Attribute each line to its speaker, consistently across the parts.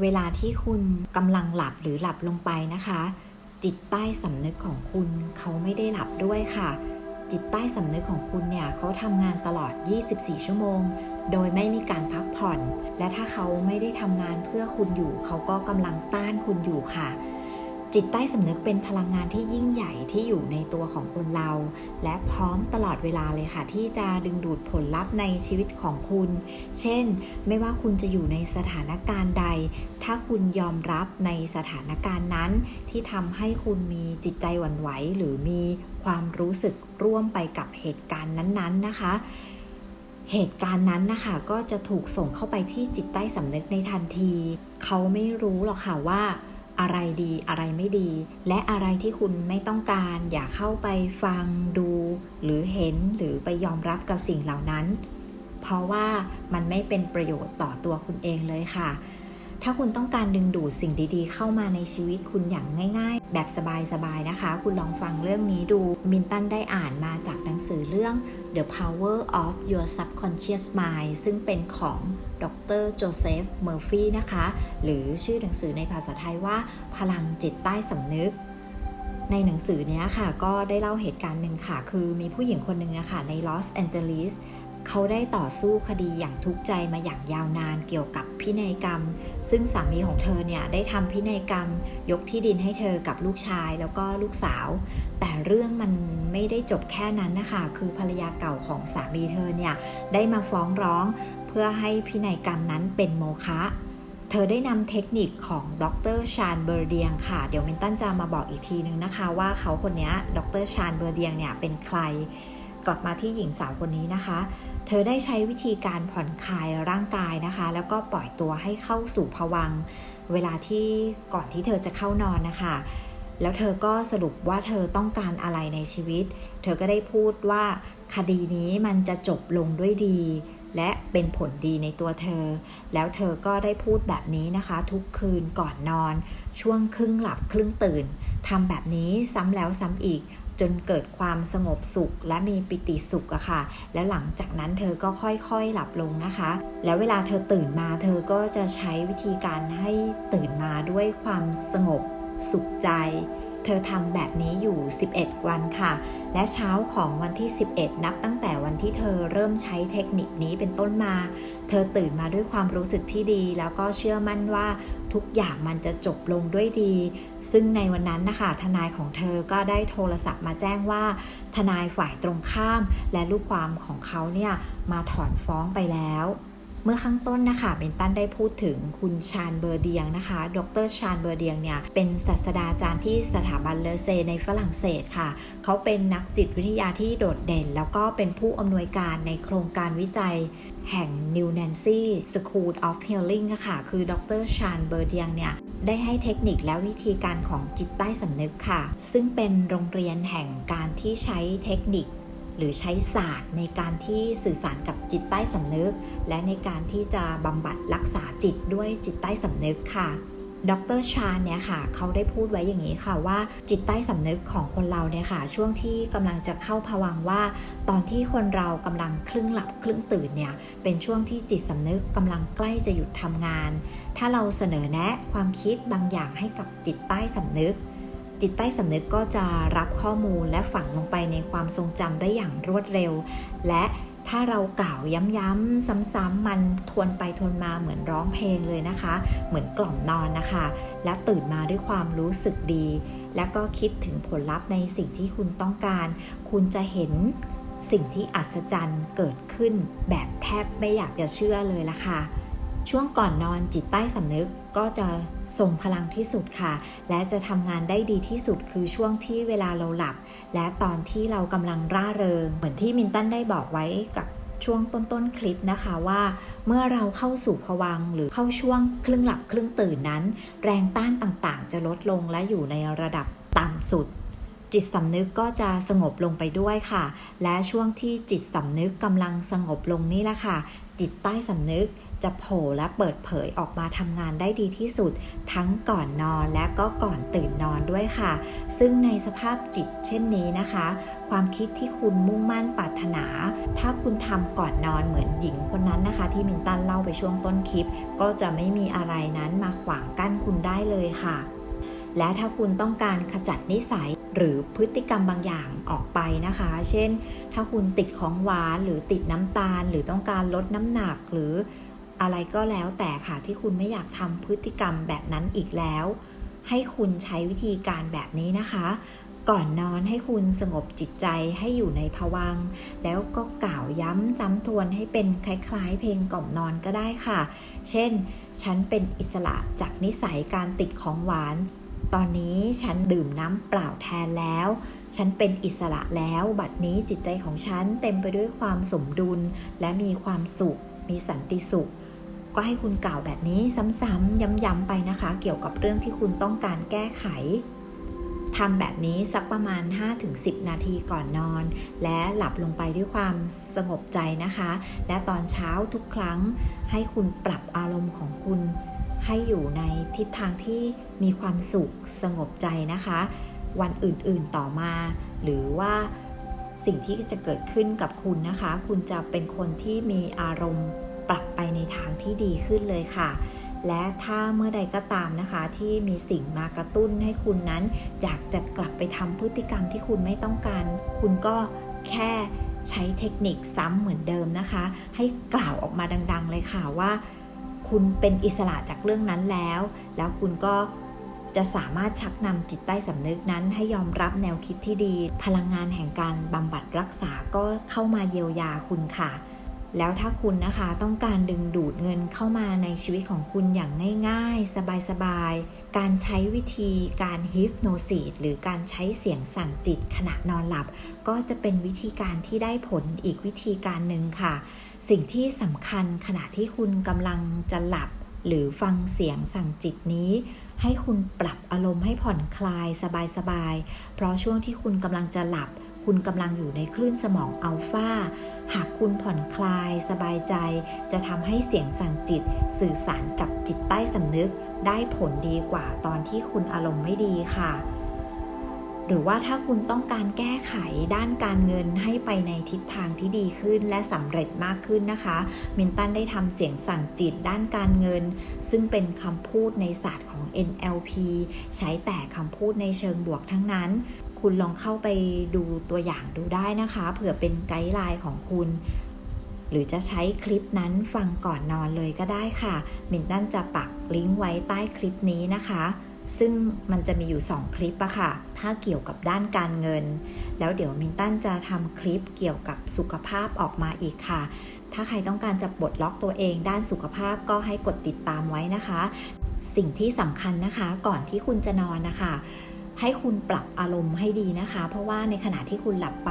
Speaker 1: เวลาที่คุณกำลังหลับหรือหลับลงไปนะคะ จิตใต้สำนึกของคุณเขาไม่ได้หลับด้วยค่ะ จิตใต้สำนึกของคุณเนี่ยเขาทำงานตลอด 24 ชั่วโมง โดยไม่มีการพักผ่อน และถ้าเขาไม่ได้ทำงานเพื่อคุณอยู่ เขาก็กำลังต้านคุณอยู่ค่ะ จิตใต้สำนึกเป็นพลังงานที่ยิ่งใหญ่ที่อยู่ในตัวของคนเรา และพร้อมตลอดเวลาเลยค่ะ ที่จะดึงดูดผลลัพธ์ในชีวิตของคุณ เช่น ไม่ว่าคุณจะอยู่ในสถานการณ์ใด ถ้าคุณยอมรับในสถานการณ์นั้น ที่ทำให้คุณมีจิตใจหวั่นไหว หรือมีความรู้สึกร่วมไปกับเหตุการณ์นั้นๆนะคะเหตุการณ์นั้นนะคะก็จะถูกส่งเข้าไปที่จิตใต้สำนึกในทันที เขาไม่รู้หรอกค่ะว่า อะไรดีอะไรไม่ดี และอะไรที่คุณไม่ต้องการ อย่าเข้าไปฟังดู หรือเห็นหรือไปยอมรับกับสิ่งเหล่านั้น เพราะว่ามันไม่เป็นประโยชน์ต่อตัวคุณเองเลยค่ะ ถ้าคุณต้องการดึงดูดสิ่งดีๆ เข้ามาในชีวิตคุณอย่างง่าย ๆ แบบสบายๆนะคะ คุณลองฟังเรื่องนี้ดู มินตันได้อ่านมาจากหนังสือเรื่อง The Power of Your Subconscious Mind ซึ่งเป็นของดรโจเซฟเมอร์ฟีนะคะ หรือชื่อหนังสือในภาษาไทยว่า พลังจิตใต้สำนึกในหนังสือเนี้ยค่ะก็ได้เล่าเหตุการณ์หนึ่งค่ะ คือมีผู้หญิงคนหนึ่งนะคะในลอสแอนเจลิส เขาได้ต่อสู้คดีอย่างทุกใจมาอย่างยาวนานเกี่ยวกับพินัยกรรม ซึ่งสามีของเธอเนี่ยได้ทำพินัยกรรม ยกที่ดินให้เธอกับลูกชายแล้วก็ลูกสาว แต่เรื่องมันไม่ได้จบแค่นั้นนะคะ คือภรรยาเก่าของสามีเธอเนี่ยได้มาฟ้องร้อง เพื่อให้พินัยกรรมนั้นเป็นโมฆะเธอได้นำเทคนิคของดรชาญเบอร์เดียงค่ะ เดี๋ยวเมนตันจะมาบอกอีกทีนึงนะคะ ว่าเขาคนนี้ดรชาญเบอร์เดียงเนี่ยเป็นใคร กลับมาที่หญิงสาวคนนี้นะคะ เธอได้ใช้วิธีการผ่อนคลายร่างกายนะคะ แล้วก็ปล่อยตัวให้เข้าสู่ภวังเวลาที่ก่อนที่เธอจะเข้านอนนะคะ แล้วเธอก็สรุปว่าเธอต้องการอะไรในชีวิต เธอก็ได้พูดว่าคดีนี้มันจะจบลงด้วยดี และเป็นผลดีในตัวเธอ แล้วเธอก็ได้พูดแบบนี้นะคะ ทุกคืนก่อนนอน ช่วงครึ่งหลับครึ่งตื่นทำแบบนี้ซ้ำแล้วซ้ำอีก จนเกิดความสงบสุขและมีปิติสุขอะค่ะ แล้วหลังจากนั้นเธอก็ค่อยๆหลับลงนะคะ แล้วเวลาเธอตื่นมาเธอก็จะใช้วิธีการให้ตื่นมาด้วยความสงบสุขใจ เธอทำแบบนี้อยู่ 11 วันค่ะ และเช้าของวันที่ 11 นับตั้งแต่วันที่เธอเริ่มใช้เทคนิคนี้เป็นต้นมา เธอตื่นมาด้วยความรู้สึกที่ดี แล้วก็เชื่อมั่นว่าทุกอย่างมันจะจบลงด้วยดี ซึ่งในวันนั้นนะคะทนายของเธอก็ได้โทรศัพท์มาแจ้งว่า ทนายฝ่ายตรงข้าม และลูกความของเขาเนี่ยมาถอนฟ้องไปแล้วเมื่อข้างต้นนะคะเบนตันได้พูดถึงคุณชาญเบอร์เดียงนะคะ ดรชาญเบอร์เดียงเนี่ยเป็นศาสตราจารย์ที่สถาบันเลอเซในฝรั่งเศสค่ะ เขาเป็นนักจิตวิทยาที่โดดเด่น แล้วก็เป็นผู้อำนวยการในโครงการวิจัย แห่ง New Nancy School of Healing ค่ะคือดรชานเบอร์เดียงเนี่ยได้ให้เทคนิคและวิธีการของจิตใต้สำนึกค่ะ ซึ่งเป็นโรงเรียนแห่งการที่ใช้เทคนิค หรือใช้ศาสตร์ในการที่สื่อสารกับจิตใต้สำนึก และในการที่จะบำบัดรักษาจิตด้วยจิตใต้สำนึกค่ะ ดรชาญเนี่ยค่ะเขาได้พูดไว้อย่างนี้ค่ะว่าจิตใต้สำนึกของคนเราเนี่ยค่ะ ช่วงที่กำลังจะเข้าภวังว่า ตอนที่คนเรากำลังครึ่งหลับครึ่งตื่นเนี่ยเป็นช่วงที่จิตสำนึกกำลังใกล้จะหยุดทำงาน ถ้าเราเสนอแนะความคิดบางอย่างให้กับจิตใต้สำนึก จิตใต้สำนึกก็จะรับข้อมูลและฝังลงไปในความทรงจำได้อย่างรวดเร็ว และ ถ้าเรากล่าวย้ำๆซ้ำๆมันทวนไปทวนมาเหมือนร้องเพลงเลยนะคะ เหมือนกล่อมนอนนะคะ และตื่นมาด้วยความรู้สึกดี และก็คิดถึงผลลัพธ์ในสิ่งที่คุณต้องการ คุณจะเห็นสิ่งที่อัศจรรย์เกิดขึ้นแบบแทบไม่อยากจะเชื่อเลยละค่ะ ช่วงก่อนนอนจิตใต้สำนึก ก็จะทรงพลังที่สุดค่ะ และจะทำงานได้ดีที่สุดคือช่วงที่เวลาเราหลับ และตอนที่เรากำลังร่าเริง เหมือนที่มินตันได้บอกไว้กับช่วงต้นๆคลิปนะคะว่า เมื่อเราเข้าสู่ภวังหรือเข้าช่วงครึ่งหลับครึ่งตื่นนั้น แรงต้านต่างๆ จะลดลงและอยู่ในระดับต่ำสุด จิตสำนึกก็จะสงบลงไปด้วยค่ะ และช่วงที่จิตสำนึกกำลังสงบลงนี่แหละค่ะ จิตใต้สำนึก จะโผล่และเปิดเผยออกมาทำงานได้ดีที่สุด ทั้งก่อนนอนและก็ก่อนตื่นนอนด้วยค่ะ ซึ่งในสภาพจิตเช่นนี้นะคะ ความคิดที่คุณมุ่งมั่นปรารถนา ถ้าคุณทำก่อนนอนเหมือนหญิงคนนั้นนะคะ ที่มินตันเล่าไปช่วงต้นคลิป ก็จะไม่มีอะไรนั้นมาขวางกั้นคุณได้เลยค่ะ และถ้าคุณต้องการขจัดนิสัยหรือพฤติกรรมบางอย่างออกไปนะคะ เช่น ถ้าคุณติดของหวานหรือติดน้ำตาล หรือต้องการลดน้ำหนักหรือ อะไรก็แล้วแต่ค่ะที่คุณไม่อยากทำพฤติกรรมแบบนั้นอีกแล้ว ให้คุณใช้วิธีการแบบนี้นะคะ ก่อนนอนให้คุณสงบจิตใจให้อยู่ในภวัง แล้วก็กล่าวย้ำซ้ำทวนให้เป็นคล้ายๆ เพลงกล่อมนอนก็ได้ค่ะ เช่น ฉันเป็นอิสระจากนิสัยการติดของหวาน ตอนนี้ฉันดื่มน้ำเปล่าแทนแล้วฉันเป็นอิสระแล้วบัดนี้จิตใจของฉันเต็มไปด้วยความสมดุล และมีความสุข มีสันติสุข ก็ให้คุณกล่าวแบบนี้ซ้ำๆย้ำๆไปนะคะ เกี่ยวกับเรื่องที่คุณต้องการแก้ไขทำแบบนี้สักประมาณ 5-10 นาทีก่อนนอน และหลับลงไปด้วยความสงบใจนะคะ และตอนเช้าทุกครั้งให้คุณปรับอารมณ์ของคุณ ให้อยู่ในทิศทางที่มีความสุขสงบใจนะคะ วันอื่นๆต่อมา หรือว่าสิ่งที่จะเกิดขึ้นกับคุณนะคะ คุณจะเป็นคนที่มีอารมณ์ ปรับไปในทางที่ดีขึ้นเลยค่ะ และถ้าเมื่อใดก็ตามนะคะที่มีสิ่งมากระตุ้นให้คุณนั้นอยากจะกลับไปทำพฤติกรรมที่คุณไม่ต้องการ คุณก็แค่ใช้เทคนิคซ้ำเหมือนเดิมนะคะ ให้กล่าวออกมาดัง ๆ เลยค่ะว่า คุณเป็นอิสระจากเรื่องนั้นแล้ว แล้วคุณก็จะสามารถชักนำจิตใต้สำนึกนั้นให้ยอมรับแนวคิดที่ดี พลังงานแห่งการบำบัดรักษาก็เข้ามาเยียวยาคุณค่ะ แล้วถ้าคุณนะคะต้องการดึงดูดเงินเข้ามาในชีวิตของคุณอย่างง่าย ๆ สบายๆ การใช้วิธีการฮิปโนซิสหรือการใช้เสียงสั่งจิตขณะนอนหลับ ก็จะเป็นวิธีการที่ได้ผลอีกวิธีการหนึ่งค่ะ สิ่งที่สำคัญขณะที่คุณกำลังจะหลับ หรือฟังเสียงสั่งจิตนี้ให้คุณปรับอารมณ์ให้ผ่อนคลายสบายๆ เพราะช่วงที่คุณกำลังจะหลับ คุณกำลังอยู่ในคลื่นสมองอัลฟาหากคุณผ่อนคลายสบายใจ จะทำให้เสียงสั่งจิต สื่อสารกับจิตใต้สำนึก ได้ผลดีกว่าตอนที่คุณอารมณ์ไม่ดีค่ะ หรือว่าถ้าคุณต้องการแก้ไขด้านการเงินให้ไปในทิศทางที่ดีขึ้นและสำเร็จมากขึ้นนะคะ มินตันได้ทำเสียงสั่งจิตด้านการเงิน ซึ่งเป็นคำพูดในศาสตร์ของ NLP ใช้แต่คำพูดในเชิงบวกทั้งนั้น คุณลองเข้าไปดูตัวอย่างดูได้นะคะ เผื่อเป็นไกด์ไลน์ของคุณ หรือจะใช้คลิปนั้นฟังก่อนนอนเลยก็ได้ค่ะมินตันจะปักลิงก์ไว้ใต้คลิปนี้นะคะ ซึ่งมันจะมีอยู่ 2 คลิปอะค่ะ ถ้าเกี่ยวกับด้านการเงิน แล้วเดี๋ยวมินตันจะทำคลิปเกี่ยวกับสุขภาพออกมาอีกค่ะถ้าใครต้องการจะปลดล็อกตัวเองด้านสุขภาพก็ให้กดติดตามไว้นะคะ สิ่งที่สำคัญนะคะ ก่อนที่คุณจะนอนนะคะ ให้คุณปรับอารมณ์ให้ดีนะคะ เพราะว่าในขณะที่คุณหลับไป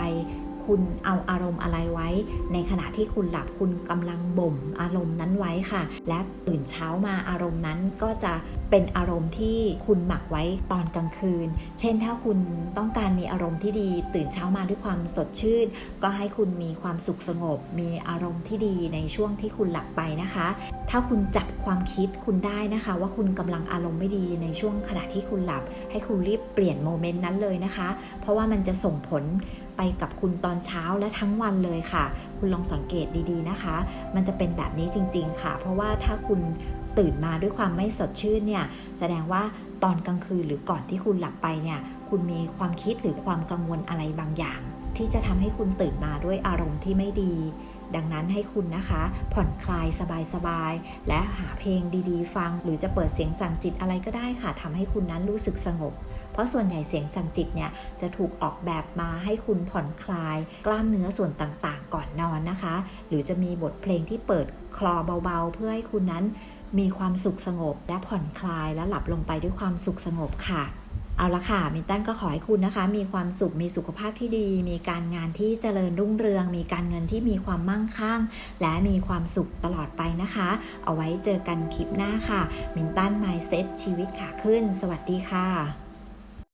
Speaker 1: คุณเอาอารมณ์อะไรไว้ ในขณะที่คุณหลับคุณกำลังบ่มอารมณ์นั้นไว้ค่ะ และตื่นเช้ามาอารมณ์นั้นก็จะเป็นอารมณ์ที่คุณหมักไว้ตอนกลางคืน เช่นถ้าคุณต้องการมีอารมณ์ที่ดี ตื่นเช้ามาด้วยความสดชื่น ก็ให้คุณมีความสุขสงบ มีอารมณ์ที่ดีในช่วงที่คุณหลับไปนะคะ ถ้าคุณจับความคิดคุณได้นะคะ ว่าคุณกำลังอารมณ์ไม่ดีในช่วงขณะที่คุณหลับ ให้คุณรีบเปลี่ยนโมเมนต์นั้นเลยนะคะ เพราะว่ามันจะส่งผล ไปกับคุณตอนเช้าและทั้งวันเลยค่ะ คุณลองสังเกตดีๆนะคะ มันจะเป็นแบบนี้จริง ๆ ค่ะ เพราะว่าถ้าคุณตื่นมาด้วยความไม่สดชื่นเนี่ย แสดงว่าตอนกลางคืนหรือก่อนที่คุณหลับไปเนี่ย คุณมีความคิดหรือความกังวลอะไรบางอย่าง ที่จะทำให้คุณตื่นมาด้วยอารมณ์ที่ไม่ดี ดังนั้นให้คุณนะคะ ผ่อนคลายสบายๆ และหาเพลงดีๆ ฟัง หรือจะเปิดเสียงสั่งจิตอะไรก็ได้ค่ะทำให้คุณนั้นรู้สึกสงบ เพราะส่วนใหญ่เสียงสั่งจิตเนี่ยจะถูกออกแบบมาให้คุณผ่อนคลาย กล้ามเนื้อส่วนต่างๆ ก่อนนอนนะคะ หรือจะมีบทเพลงที่เปิดคลอเบาๆ เพื่อให้คุณนั้นมีความสุขสงบและผ่อนคลายและหลับลงไปด้วยความสุขสงบค่ะ เอาละค่ะ มินตันก็ขอให้คุณนะคะ มีความสุข มีสุขภาพที่ดี มีการงานที่เจริญรุ่งเรือง มีการเงินที่มีความมั่งคั่ง และมีความสุขตลอดไปนะคะ เอาไว้เจอกันคลิปหน้าค่ะ มินตันไมเซ็ตชีวิตขาขึ้น สวัสดีค่ะ